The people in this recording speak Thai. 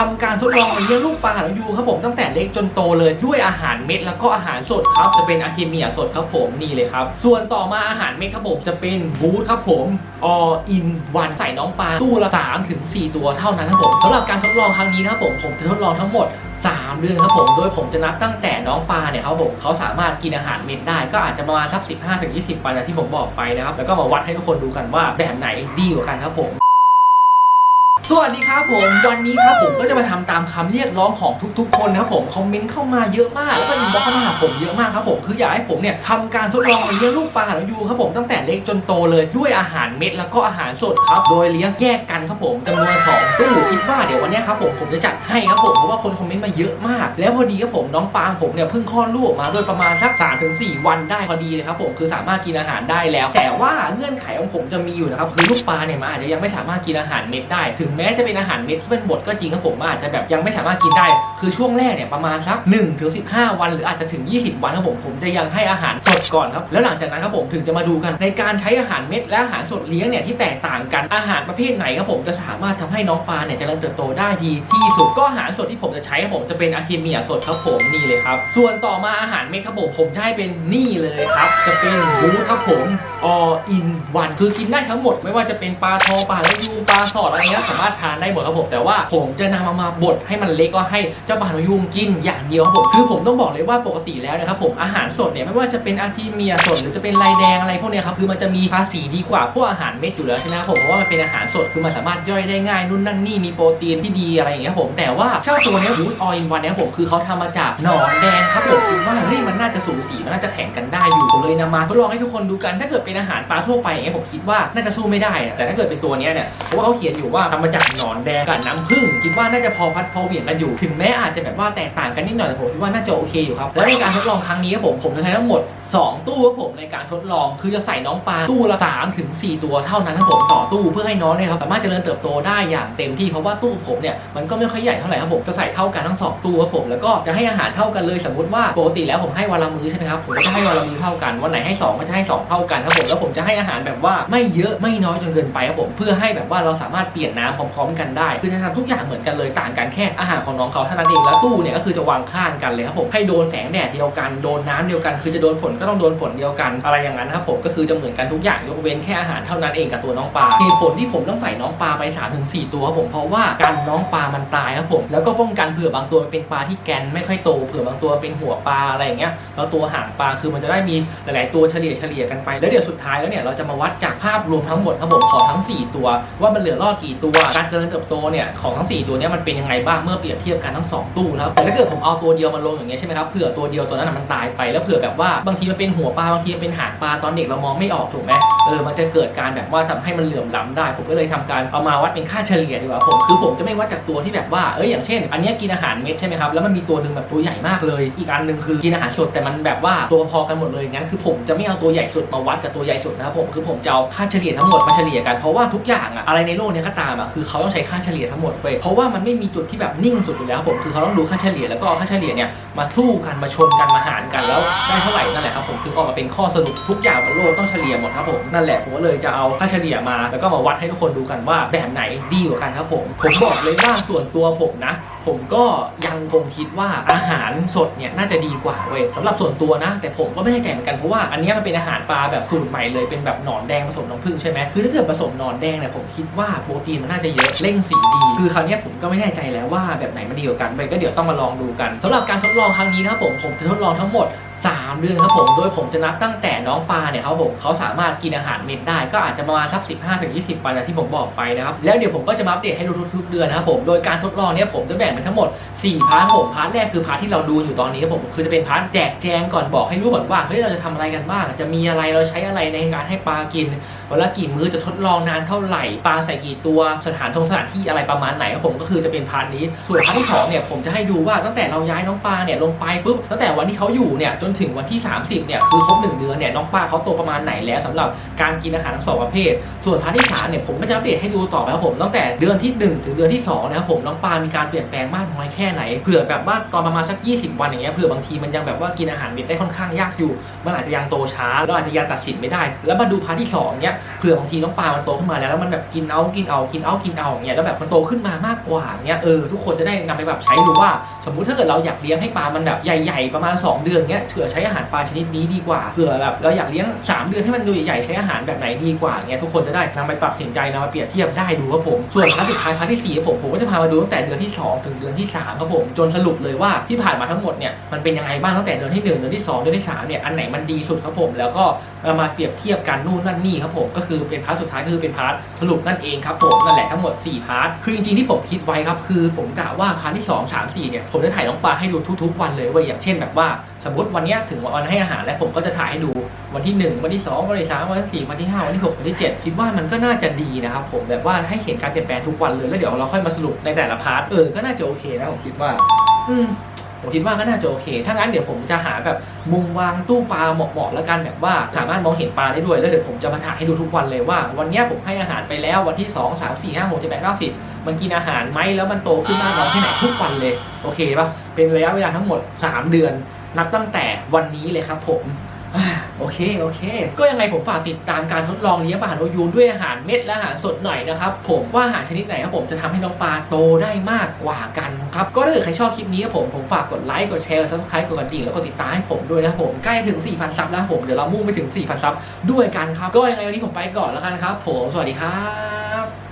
ทำการทดลองเลี้ยงลูกปลาหางนกยูครับผมตั้งแต่เล็กจนโตเลยด้วยอาหารเม็ดแล้วก็อาหารสดครับจะเป็นอาร์เทเมียสดครับผมนี่เลยครับ ส่วนต่อมาอาหารเม็ดครับผมจะเป็นบูธครับผม all in one ใส่น้องปลาตู้ละ3ถึง4ตัวเท่านั้นครับผมสำหรับการทดลองครั้งนี้นะครับผมผมจะทดลองทั้งหมด3เดือนครับผม โดยผมจะนับตั้งแต่น้องปลาเนี่ยครับผมเขาสามารถกินอาหารเม็ดได้ ก็อาจจะประมาณสัก 15-20 วันอย่างที่ผมบอกไปนะครับ แล้วก็มาวัดให้ทุกคนดูกันว่าแบบไหนดีกว่ากันครับผม สวัสดีครับผมวันนี้ครับผมก็จะมาทำตามคำเรียกร้องของทุกๆ คนนะครับผมคอมเมนต์เข้ามาเยอะมากแล้วก็อินบ็อกเข้ามาหาผมเยอะมากครับผมคืออยากให้ผมเนี่ยทำการทดลองเลี้ยงลูกปลาหางยูครับผมตั้งแต่เล็กจนโตเลยด้วยอาหารเม็ดแล้วก็อาหารสดครับโดยเลี้ยงแยกกันครับผมจำนวนสองตู้คิดว่าเดี๋ยววันนี้ครับผมผมจะจัดให้ครับผมเพราะว่าคนคอมเมนต์มาเยอะมาก แล้วพอดีครับผมน้องปลาผมเนี่ยเพิ่งคลอดลูกออกมาโดยประมาณสัก3-4ถึงสวันได้พอดีเลยครับผมคือสามารถกินอาหารได้แล้ว แต่ว่าเงื่อนไขของผมจะมีอยู่นะครับคือลูกปลาเนี่ยมันอาจจะยังไม่สามารถกินอาหารเม็ดได้ถึงแม้จะเป็นอาหารเม็ดที่เป็นบดก็จริงครับผมอาจจะแบบยังไม่สามารถกินได้ คือช่วงแรกเนี่ยประมาณสัก1ถึง15 วันหรืออาจจะถึง 20 วันครับผมผมจะยังให้อาหารสดก่อนครับแล้วหลังจากนั้นครับผมถึงจะมาดูกันในการใช้อาหารเม็ดและอาหารสดเลี้ยงเนี่ยที่แตกต่างกันอาหารประเภทไหนครับผมจะสามารถทำให้น้องปลาเนี่ยเจริญเติบโตได้ดีที่สุดก็อาหารสดที่ผมจะใช้ครับผมจะเป็นอาร์เทเมียสดครับผมนี่เลยครับ ส่วนต่อมาอาหารเม็ดครับผมผมจะให้เป็นนี่เลยครับ จะเป็นบูธครับผม all in one คือกินได้ทั้งหมด ไม่ว่าจะเป็นปลาทองปลาละยูงปลาสอดอะไรเงี้ยสามารถทานได้หมดครับผม แต่ว่าผมจะนำมามาบดให้มันเล็กก็ให้เจ้าปลาละยูงกินอย่างเดียวครับผมคือผมต้องบอกเลยว่าปกติแล้วนะครับผมอาหารสดเนี่ยไม่ว่าจะเป็นอาทีเมียสดหรือจะเป็นลายแดงอะไรพวกเนี้ยครับคือมันจะมีภาษีดีกว่าพวกอาหารเม็ดอยู่แล้วใช่ไหมครับผมเพราะว่ามันเป็นอาหารสดคือมันสามารถย่อยได้ง่ายนู่นนั่นนี่มีโปรตีนที่ดีอะไรอย่างเงี้ยครับผมแต่ว่าเจ้าตัวเนี้ยบูธออินวันเนี่ยครับผมคือเขาทำมาจากหนอนแดงครับผมคิดว่าเฮ้ยมันน่าจะสูสีมันน่าจะแข่งกันได้อยู่ผมเลยนำมาทดลองให้ทุกคนดูกันถ้าเกิดเป็นอาหารปลาทั่วไปอย่างเงี้ยผมคิดว่าน่าจะสู้ไม่ได้อะแต่ถ้าเกิดเป็นตัวเนี้ยเนี่ยเพราะว่าเขาเขียนอยู่ว่าทำมาจากหนอนแดงกับน้ำผึ้งคิดว่าน่าจะพอพัดพอเหวี่ยงกันอยู่ถึงแม้อาจจะแบบว่าแตกต่างกันนิดหน่อยแต่ผมคิดว่าน่าจะโอเคอยู่ครับและในการทดลองครั้งนี้ครับผมผมจะใช้ทั้งหมด 2 ตู้ครับผมในการทดลองคือจะใส่น้องปลาตู้ละ3ถึง4ตัวเท่านั้นครับผมต่อตู้เพื่อให้น้องเนี่ยครับสามารถเจริญเติบโตได้อย่างเต็มที่เพราะว่าตู้ผมเนี่ยมันก็ไม่ค่อยใหญ่เท่าไหร่ครับผมจะใส่เท่ากันทั้งสองตู้ครับผมแล้วก็จะให้อาหารเท่ากันเลยสมมติว่าปกติแล้วผมให้วันละมื้อใช่ไหมครับผมก็จะให้วันละมื้อเท่ากันวันไหนให้สองก็จะให้สองเท่ากันครับผมแล้วผมจะให้อาหารแบบว่าไม่เยอะไม่น้อยจนเกินไปครับผมเพื่อให้แบบว่าเราสามารถเปลี่ยนน้ำพร้อม ๆ กันได้ คือจะทำทุกอย่างเหมือนกันเลยต่างกันแค่อาหารของน้องเขาเท่านั้นเองแล้วตู้เนี่ยก็คือจะวางข้างกันเลยครับผมให้โดนแสงแดดเดียวกันโดนน้ำเดียวกัน คือจะโดนฝนก็ต้องโดนฝนเดียวกันอะไรอย่างนั้นครับผมก็คือจะเหมือนกันทุกอย่างยกเว้นแค่อาหารเท่านั้นเองกับตัวน้องปลาเหตุผลที่ผมต้องใส่น้องปลาไป3-4ถึงตัวครับผมเพราะว่าการน้องปลามันตายครับผมแล้วก็ป้องกันเผื่อบางตัวมันเป็นปลาที่แกนไม่ค่อยโตเผื่อบางตัวเป็นหัวปลาอะไรอย่างเงี้ยแล้วตัวหางปลาคือมันจะได้มีหลาย ๆ ตัวเฉลี่ยเฉลี่ยกันไปแล้วเดี๋ยวสุดท้ายแล้วเนี่ยเราจะมาวัดจากภาพรวมทั้งหมดครับผมของทั้ง 4 ตัว ว่ามันเหลือรอดกี่ตัวการเจริญเติบโตเนี่ยของทั้ง 4 ตัวนี้มันเป็นยังไงบ้างเมื่อเปรียบเทียบกันทั้ง 2 ตู้นะครับแต่ถ้าเกิดผมเอาตัวเดียวมาลงอย่างเงี้ยใช่ไหมครับเผื่อตัวเดียวตัวนั้นมันตายไปแล้วเผื่อแบบว่าบางทีมันเป็นหัวปลาบางทีมันเป็นหางปลาตอนเด็กเรามองไม่ออกถูกไหมเออมันจะเกิดการแบบว่าทำให้มันเหลื่อมล้ำได้ ผมก็เลยทำการเอามาวัดเป็นค่าเฉลี่ยดีกว่าผมคือผมจะไม่วัดจากตัวที่แบบว่าเอ้ยอย่างเช่น อันนี้กินอาหารเม็ดใช่ไหมครับแล้วมันมีตัวหนึ่งแบบตัวใหญ่มากเลย อีกอันหนึ่งคือกินอาหารสดแต่มันแบบว่าตัวพอกันหมดเลยงั้นคือผมจะไม่เอาตัวใหญ่สุดมาวัดกับตัวใหญ่สุดนะครับผมคือผมจะเอาค่าเฉลี่ยทั้งหมดมาเฉลี่ยกันเพราะว่าทุกอย่างอะอะไรในโลกนี้ก็ตามอะคืือเขาต้องใช้ค่าเฉลี่ยทั้งหมดไปเพราะว่ามันไม่มีจุดที่แบบนิ่งสุดอยู่แล้วครับผมคือเขาต้องดูค่าเฉลี่ยแล้วก็เอาค่าเฉลี่ยเนี่ยมาสู้กันมาชนกันมาหารกันแล้วได้เท่าไหร่นั่นแหละครับผมถึงออกมาเป็นข้อสรุปทุกอย่างบนโลกต้องเฉลี่ยหมดครับผมนั่นแหละผมก็เลยจะเอาค่าเฉลี่ยมา แล้วก็มาวัดให้ทุกคนดูกันว่าแบบไหนดีกว่ากันครับผมผมบอกเลยว่าส่วนตัวผมนะผมก็ยังคงคิดว่าอาหารสดเนี่ยน่าจะดีกว่าเว้ยสำหรับส่วนตัวนะ แต่ผมก็ไม่แน่ใจเหมือนกันเพราะว่าอันนี้มันเป็นอาหารปลาแบบสูตรใหม่เลยเป็นแบบหนอนแดงผสมน้ำผึ้งใช่ไหมคือถ้าเกิดผสมหนอนแดงเนี่ยผมคิดว่าโปรตีนมันน่าจะเยอะเร่งสีดี คือคราวนี้ผมก็ไม่แน่ใจแล้วว่าแบบไหนมันดีกว่ากันไปก็เดี๋ยวต้องมาลองดูกันสำหรับการทดลองครั้งนี้นะครับผมผมจะทดลองทั้งหมด 3 เดือนครับผม โดยผมจะนับตั้งแต่น้องปลาเนี่ยครับผมเขาสามารถกินอาหารเม็ดได้ก็อาจจะประมาณสัก 15-20 วันอย่างที่ผมบอกไปนะครับ แล้วเดี๋ยวผมก็จะมาอัปเดตให้ดูทุกๆเดือนนะครับผม โดยการทดลองเนี่ยผมจะแบ่งเป็นทั้งหมด 4 พาร์ทผมพาร์ทแรกคือพาร์ทที่เราดูอยู่ตอนนี้ครับผม คือจะเป็นพาร์ทแจกแจงก่อนบอกให้รู้ก่อนว่า เฮ้ย เราจะทำอะไรกันบ้าง จะมีอะไร เราใช้อะไรในการให้ปลากินวันละกี่มื้อ จะทดลองนานเท่าไหร่ ปลาใส่กี่ตัว สถานทงสถานที่อะไรประมาณไหนครับผม ก็คือจะเป็นพาร์ทนี้ ส่วนพาร์ทที่สองเนี่ยผมจะให้ดูว่าตั้งแต่เราย้ายน้องปลาเนี่ยลงไปปุ๊บตั้งแต่วันที่เขาอยู่เนี่ยจนถึงวันที่ 30เนี่ยคือครบหนึ่งเดือนเนี่ยน้องปลาเขาโตประมาณไหนแล้วสำหรับการกินอาหารทั้งสองประเภท ส่วนพาร์ทที่สามเนี่ยผมก็จะอัปเดตให้ดูต่อไปครับผมตั้งแต่เดือนที่ 1 ถึงเดือนที่2นะครับผมน้องปลามีการเปลี่ยนแปลงมากน้อยแค่ไหนเผื่อแบบว่าตอนประมาณสัก 20 วันอย่างเงี้ยเผื่อบางทีมันยังแบบว่ากินอาหารเม็ดได้ค่อนข้างยากอยู่ มันอาจจะยังโตช้าเราอาจจะยังตัดสินไม่ได้ แล้วมาดูพาร์ทที่2เนี่ยเผื่อบางทีน้องปลามันโตขึ้นมาแล้วแล้วมันแบบกินเอากินเอากินเอากินเอาอย่างเงี้ยแล้วแบบมันโตขึ้นมามากกว่าอย่างเงี้ยเออทุกคนจะได้นำไปแบบใช้ดูว่า สมมุติถ้าเกิดเราอยากเลี้ยงให้ปลามันแบบใหญ่ ๆ ประมาณ 2 เดือนเงี้ยเผื่อใช้อาหารปลาชนิดนี้ดีกว่าเผื่อแบบเราอยากเลี้ยง 3 เดือนให้มันดูใหญ่ๆใช้อาหารแบบไหนดีกว่าเงี้ยทุกคนจะได้นำไปปรับสินใจนำมาเปรียบเทียบได้ดูครับผมส่วนพาร์ทสุดท้ายพาร์ทที่สี่ครับผมผมก็จะพามาดูตั้งแต่เดือนที่ 2 ถึงเดือนที่3ครับผมจนสรุปเลยว่าที่ผ่านมาทั้งหมดเนี่ยมันเป็นยังไงบ้างตั้งแต่เดือนที่ 1 เดือนที่ 2 เดือนที่3เนี่ยอันไหนมันดีสุดครับผมแล้วก็ เรามาเปรียบเทียบกันนู่นนั่นนี่ครับผมก็คือเป็นพาร์ทสุดท้ายก็คือเป็นพาร์ทสรุปนั่นเองครับผมนั่นแหละทั้งหมด 4 พาร์ทคือจริงๆที่ผมคิดไว้ครับคือผมกะว่าพาร์ทที่ 2 3 4เนี่ยผมจะถ่ายน้องปลาให้ดูทุกๆ วันเลยเว่าอย่างเช่นแบบว่าสมมติวันเนี้ยถึงวันให้อาหารแล้วผมก็จะถ่ายให้ดูวันที่ 1 วันที่ 2 วันที่ 3 วันที่ 4 วันที่ 5 วันที่ 6 วันที่ 7 คิดว่ามันก็น่าจะดีนะครับผมแบบว่าให้เห็นการเปลี่ยนแปลงทุกวันเลยแล้วเดี๋ยวเราค่อยมาสรุปในแต่ละพาร์ทเออก็น่าจะโอเคนะผมคิดว่า อืม ผมคิดว่าก็น่าจะโอเค ถ้างั้นเดี๋ยวผมจะหาแบบมุมวางตู้ปลาเหมาะๆแล้วกันแบบว่าสามารถมองเห็นปลาได้ด้วย แล้วเดี๋ยวผมจะมาถ่ายให้ดูทุกวันเลยว่า วันนี้ผมให้อาหารไปแล้ววันที่ 2 3 4 5 6 7 8 9 10 มันกินอาหารไหมแล้วมันโตขึ้นมากน้อยแค่ไหนทุกวันเลย โอเคปะเป็นระยะเวลาทั้งหมด 3 เดือน นับตั้งแต่วันนี้เลยครับผม โอเค โอเค ก็ยังไงผมฝากติดตามการทดลองเลี้ยงปลาหางนกยูด้วยอาหารเม็ดและอาหารสดหน่อยนะครับผมว่าอาหารชนิดไหนครับผมจะทำให้น้องปลาโตได้มากกว่ากันครับ ก็ถ้าเกิดใครชอบคลิปนี้ครับผมผมฝากกดไลค์กดแชร์กดซับสไครต์กดกระดิ่งแล้วก็ติดตามให้ผมด้วยนะครับผมใกล้ถึง 4,000 ซับแล้วผมเดี๋ยวเรามุ่งไปถึง 4,000 ซับด้วยกันครับ ก็ยังไงวันนี้ผมไปก่อนแล้วกันครับ ผมสวัสดีครับ